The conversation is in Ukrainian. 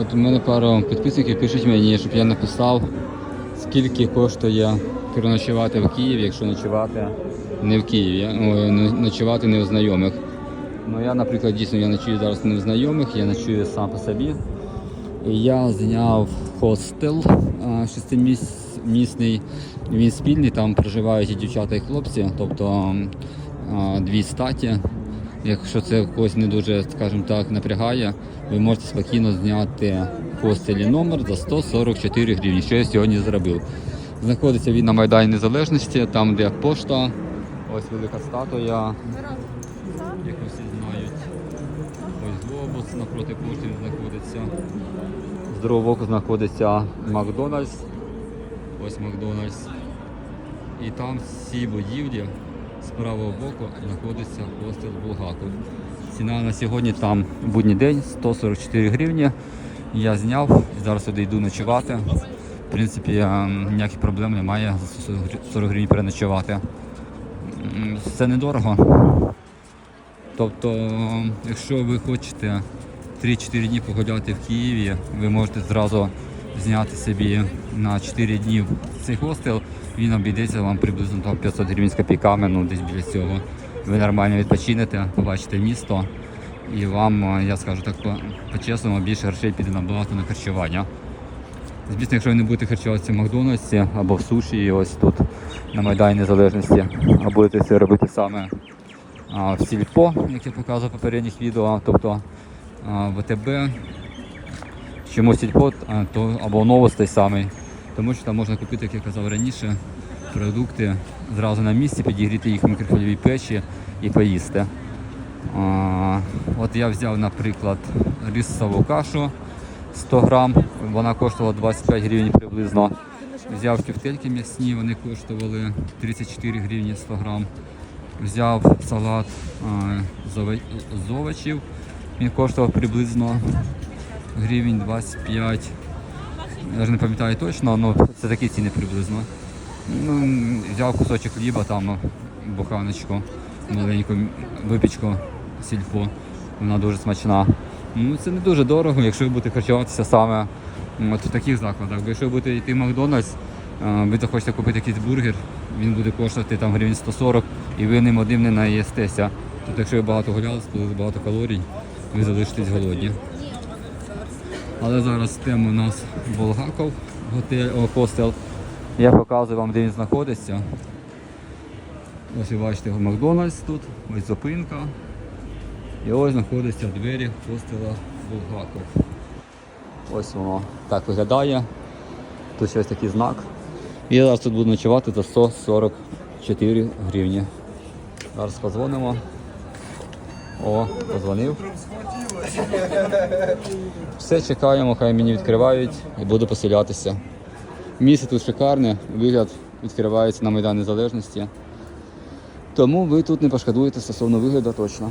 От у мене пару підписників пишуть мені, щоб я написав, скільки коштує переночувати в Києві, якщо ночувати не в Києві, ой, ночувати не у знайомих. Ну я, наприклад, дійсно я ночую зараз не в знайомих, я ночую сам по собі. Я зняв хостел шестимісний, він спільний, там проживають і дівчата, і хлопці, тобто дві статі. Якщо це когось не дуже, скажімо так, напрягає, ви можете спокійно зняти в хостелі номер за 144 гривні, що я сьогодні зробив. Знаходиться він на Майдані Незалежності, там де пошта, ось велика статуя, яку всі знають. Ось глобус напроти пошти знаходиться. З другого боку знаходиться Макдональдс. Ось Макдональдс. І там всі будівлі з правого боку знаходиться хостел Булгаков. Ціна на сьогодні там будній день 144 гривні. Я зняв, і зараз сюди йду ночувати. В принципі, ем, ніяких проблем немає за 40 гривень переночувати. Це недорого. Тобто, якщо ви хочете 3-4 дні погуляти в Києві, ви можете зразу зняти собі на 4 дні цей хостел. Він обійдеться вам приблизно там 500 гривень з копійками, ну десь біля цього. Ви нормально відпочинете, побачите місто, і вам, е, я скажу так по- по-чесному, більше грошей піде набагато на харчування. Звісно, якщо ви не будете харчуватися в Макдональдсі або в суші, і ось тут на Майдані Незалежності, а будете це робити саме а, в сільпо, як я показував в попередніх відео, тобто а, ВТБ, чому сільпо, а, то або новос той самий. Тому що там можна купити, як я казав раніше, продукти зразу на місці, підігріти їх в мікрохвильовій печі і поїсти. От я взяв, наприклад, рисову кашу 100 грам, вона коштувала 25 гривень приблизно. Взяв тефтельки м'ясні, вони коштували 34 гривні 100 грам. Взяв салат з овочів, він коштував приблизно гривень 25. Я ж не пам'ятаю точно, але це такі ціни приблизно. Ну, взяв кусочок хліба, там буханочку, маленьку випічку сільпо. Вона дуже смачна. Ну, це не дуже дорого, якщо ви будете харчуватися саме от в таких закладах. Бо якщо ви будете йти в Макдональдс, ви захочете купити якийсь бургер, він буде коштувати там гривень 140 і ви ним одним не наїстеся. Тобто, якщо ви багато гуляли, багато калорій, ви залишитесь голодні. Але зараз тема у нас о, хостел. Я показую вам, де він знаходиться. Ось ви бачите Макдональдс тут, ось зупинка. І ось знаходяться двері хостела Булгаков. Ось воно так виглядає. Тут ось такий знак. І зараз тут буду ночувати за 144 гривні. Зараз подзвонимо. О, позвонив. Все чекаємо, хай мені відкривають і буду поселятися. Місце тут шикарне, вигляд відкривається на Майдан Незалежності. Тому ви тут не пошкодуєте стосовно вигляду точно.